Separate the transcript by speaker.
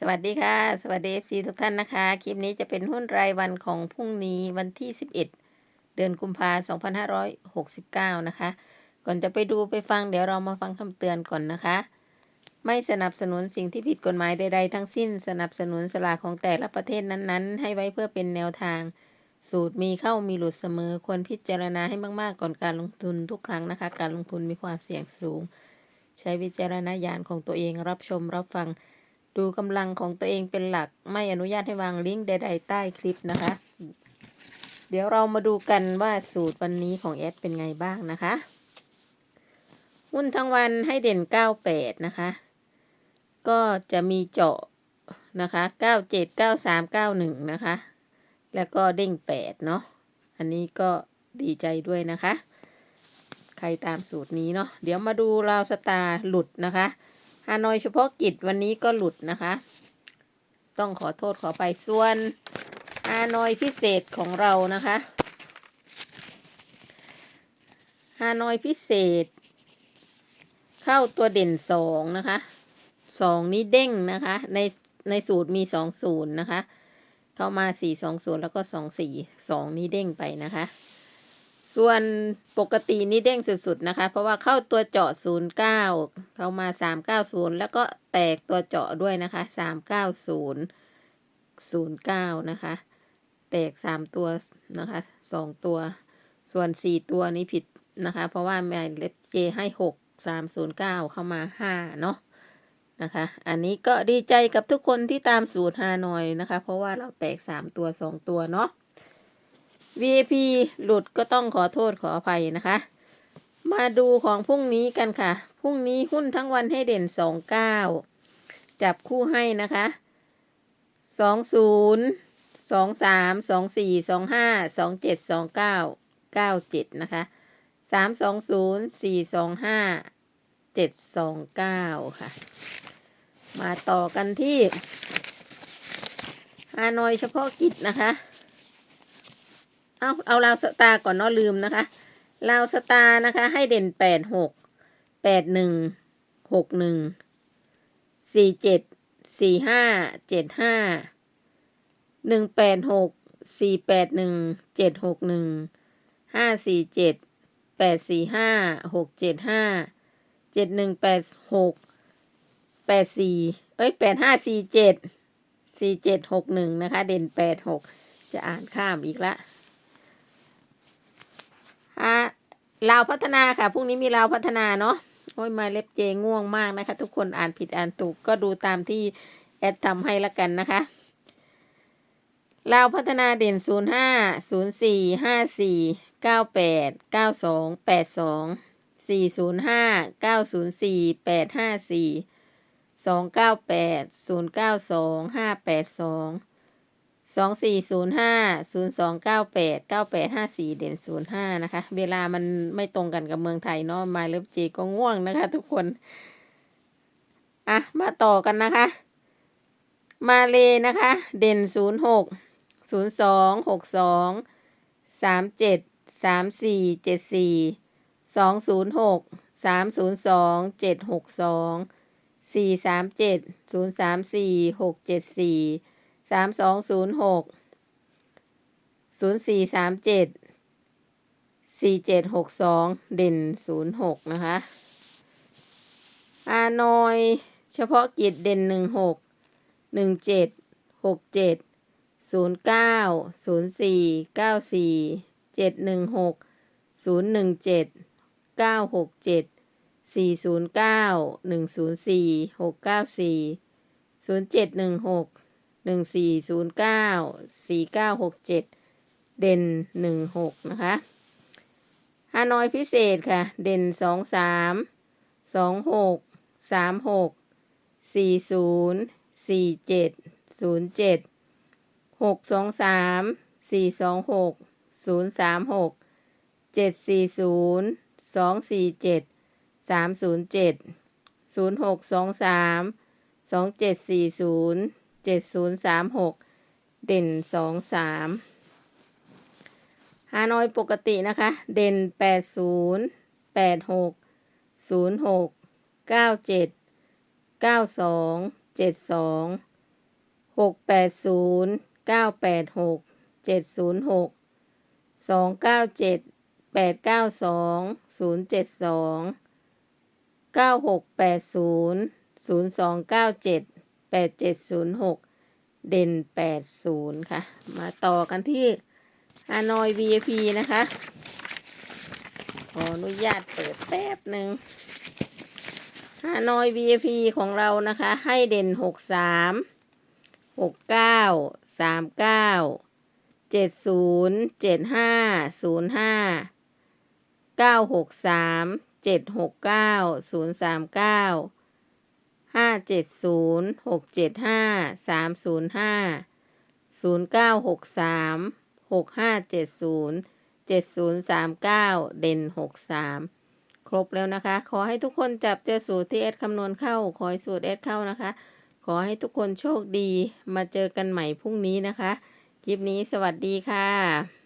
Speaker 1: สวัสดีค่ะ สวัสดี FC ทุกท่านนะคะ คลิปนี้จะเป็นหุ้นรายวันของพรุ่งนี้วันที่ 11 เดือนกุมภาพันธ์2569 นะคะ ก่อนจะไปดูไปฟังเดี๋ยวเรามาฟังคำเตือนก่อนนะคะ ไม่สนับสนุนสิ่งที่ผิดกฎหมายใด ๆ ทั้งสิ้นสนับสนุนสลากของแต่ละประเทศนั้นๆ ให้ไว้เพื่อเป็นแนวทาง สูตรมีเข้ามีหลุดเสมอควรพิจารณาให้มากๆก่อนการลงทุนทุกครั้งนะคะ การลงทุนมีความเสี่ยงสูง ใช้วิจารณญาณของตัวเองรับชมรับฟัง ดูกำลังของตัวเองเป็นหลักไม่อนุญาตให้วางลิงก์ใดๆใต้คลิปนะคะ เดี๋ยวเรามาดูกันว่าสูตรวันนี้ของแอดเป็นไงบ้างนะคะ หุ้นทั้งวันให้เด่น 98 นะคะ ก็จะมีเจาะนะคะ 97 93 91 นะคะ แล้วก็เด้ง 8 เนาะอันนี้ก็ดีใจด้วยนะคะ ใครตามสูตรนี้เนาะเดี๋ยวมาดูราวสตาร์หลุดนะคะ ฮานอยเฉพาะกิจวันนี้ก็หลุดนะคะ ต้องขอโทษขอไปส่วนฮานอยพิเศษของเรานะคะฮานอยพิเศษ เข้าตัวเด่นสองนะคะสองนี้เด้งนะคะ ในในสูตรมีสองศูนย์นะคะ เข้ามาสี่สองศูนย์แล้วก็สองสี่สองนี้เด้งไปนะคะ ส่วนปกตินี่เด้งสุดๆนะคะ เพราะว่าเข้าตัวเจาะ 09 เข้ามา 390 แล้วก็แตกตัวเจาะด้วยนะคะ 390 09 นะคะ แตก 3 ตัวนะคะ 2 ตัว ส่วน 4 ตัวนี้ผิดนะคะ เพราะว่าแม่เล็บเจให้ 6 309 เข้ามา 5 เนาะนะคะ อันนี้ก็ดีใจกับทุกคนที่ตามสูตรฮานอยนะคะ เพราะว่าเราแตก 3 ตัว 2 ตัวเนาะ VIP หลุดก็ต้องขอโทษขออภัยนะคะ มาดูของพรุ่งนี้กันค่ะ พรุ่งนี้หุ้นทั้งวันให้เด่นสองเก้าจับคู่ให้นะคะสองศูนย์สองสามสองสี่สองห้าสองเจ็ดสองเก้าเก้าเจ็ดนะคะสามสองศูนย์สี่สองห้าเจ็ดสองเก้าค่ะ มาต่อกันที่ฮานอยเฉพาะกิจนะคะ เอาเอาลาวสตาก่อนเนาะลืมนะคะลาวสตานะคะ ให้เด่นแปดหกแปดหนึ่งหกหนึ่งสี่เจ็ดสี่ห้าเจ็ดห้าหนึ่งแปดหกสี่แปดหนึ่งเจ็ดหกหนึ่งห้าสี่เจ็ดแปดสี่ห้าหกเจ็ดห้าเจ็ดหนึ่งแปดหกแปดสี่เอ้ยแปดห้าสี่เจ็ดสี่เจ็ดหกหนึ่งนะคะ เด่นแปดหกจะอ่านข้ามอีกละ ลาวพัฒนาค่ะพรุ่งนี้มีลาวพัฒนาเนาะโอ้ยมาเล็บเจง่วงมากนะคะ ทุกคนอ่านผิดอ่านถูกก็ดูตามที่แอดทำให้ละกันนะคะลาวพัฒนาเด่น 05 04 54 98 92 82 405 904 854 298 092 582 สองสี่ศูนย์ห้าศูนย์สองเก้าแปดเก้าแปดห้าสี่เด่นศูนย์ห้านะคะ เวลามันไม่ตรงกันกับเมืองไทยเนาะมาเลิฟจีก็ง่วงนะคะ ทุกคน อะ มาต่อกันนะคะ มาเลนะคะ เด่นศูนย์หกศูนย์สองหกสองสามเจ็ดสามสี่เจ็ดสี่สองศูนย์หกสามศูนย์สองเจ็ดหกสองสี่สามเจ็ดศูนย์สามสี่หกเจ็ดสี่ สามสองศูนย์หกศูนย์สี่สามเจ็ดสี่เจ็ดหกสองเด่นศูนย์หกนะคะ อานอยเฉพาะกิจเด่นหนึ่งหกหนึ่งเจ็ดหกเจ็ดศูนย์เก้าศูนย์สี่เก้าสี่เจ็ดหนึ่งหกศูนย์หนึ่งเจ็ดเก้าหกเจ็ดสี่ศูนย์เก้าหนึ่งศูนย์สี่หกเก้าสี่ศูนย์เจ็ดหนึ่งหก หนึ่งสี่ศูนย์เก้าสี่เก้าหกเจ็ดเด่นหนึ่งหกนะคะฮานอยพิเศษค่ะ เด่นสองสามสองหกสามหกสี่ศูนย์สี่เจ็ดศูนย์เจ็ดหกสองสามสี่สองหกศูนย์สามหกเจ็ดสี่ศูนย์สองสี่เจ็ดสามศูนย์เจ็ดศูนย์หกสองสามสองเจ็ดสี่ศูนย์ เจ็ดศูนย์สามหกเด่นสองสามฮานอยปกตินะคะ เด่นแปดศูนย์แปดหกศูนย์หกเก้าเจ็ดเก้าสองเจ็ดสองหกแปดศูนย์เก้าแปดหกเจ็ดศูนย์หกสองเก้าเจ็ดแปดเก้าสองศูนย์เจ็ดสองเก้าหกแปดศูนย์ศูนย์สองเก้าเจ็ด 8706 เด่น 80 ค่ะ มาต่อกันที่ฮานอย VIP นะคะ ขออนุญาตเปิดแป๊บหนึ่งฮานอย VIP ของเรานะคะ ให้เด่น 63 69 39 70 75 05 963 769 039 ห้าเจ็ดศูนย์หกเจ็ดห้าสามศูนย์ห้าศูนย์เก้าหกสามหกห้าเจ็ดศูนย์เจ็ดศูนย์สามเก้าเด่นหกสามครบแล้วนะคะ ขอให้ทุกคนจับเจอสูตรที่เอสคำนวณเข้า ขอให้สูตรเอสเข้านะคะ ขอให้ทุกคนโชคดี มาเจอกันใหม่พรุ่งนี้นะคะ คลิปนี้สวัสดีค่ะ